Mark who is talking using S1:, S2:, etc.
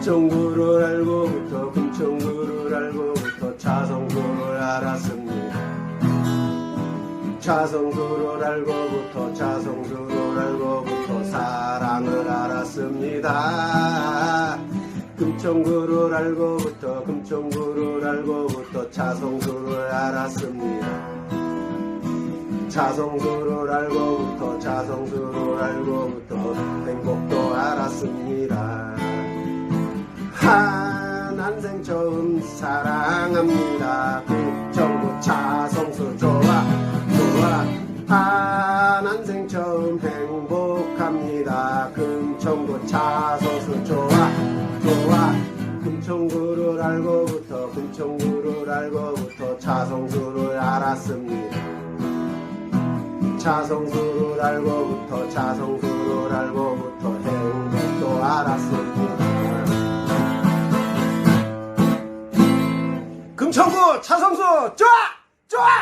S1: 금천구를 알고부터 금천구를 알고부터 차성구를 알았습니다. 차성구를 알고부터 차성구를 알고부터 사랑을 알았습니다. 금천구를 알고부터 금천구를 알고부터 차성구를 알았습니다. 차성수를 알고부터 차성수를 알고부터 행복도 알았습니다. 한 한생 처음 사랑합니다. 금천구 차성수 좋아 좋아 한 한생 처음 행복합니다. 금천구 차성수 좋아 좋아 금천구를 알고부터 금천구를 알고부터 차성수를 알았습니다. 차성수를 알고부터 차성수를 알고부터 행복도 알았습니다. 금천구 차성수 좋아! 좋아